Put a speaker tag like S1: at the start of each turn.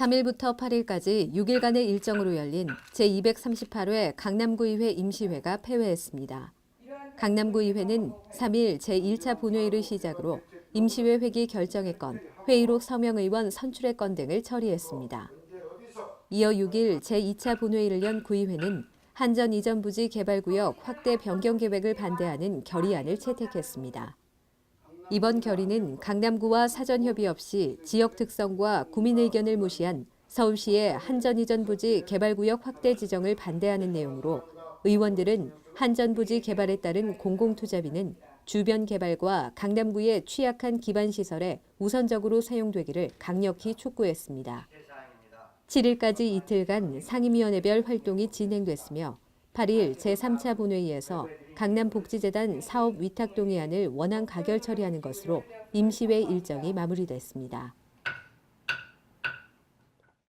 S1: 3일부터 8일까지 6일간의 일정으로 열린 제238회 강남구의회 임시회가 폐회했습니다. 강남구의회는 3일 제1차 본회의를 시작으로 임시회 회기 결정의 건, 회의록 서명의원 선출의 건 등을 처리했습니다. 이어 6일 제2차 본회의를 연 구의회는 한전 이전 부지 개발구역 확대 변경 계획을 반대하는 결의안을 채택했습니다. 이번 결의는 강남구와 사전 협의 없이 지역 특성과 구민 의견을 무시한 서울시의 한전 이전 부지 개발구역 확대 지정을 반대하는 내용으로 의원들은 한전 부지 개발에 따른 공공투자비는 주변 개발과 강남구의 취약한 기반 시설에 우선적으로 사용되기를 강력히 촉구했습니다. 7일까지 이틀간 상임위원회별 활동이 진행됐으며 8일 제3차 본회의에서 강남복지재단 사업 위탁 동의안을 원안 가결 처리하는 것으로 임시회 일정이 마무리됐습니다.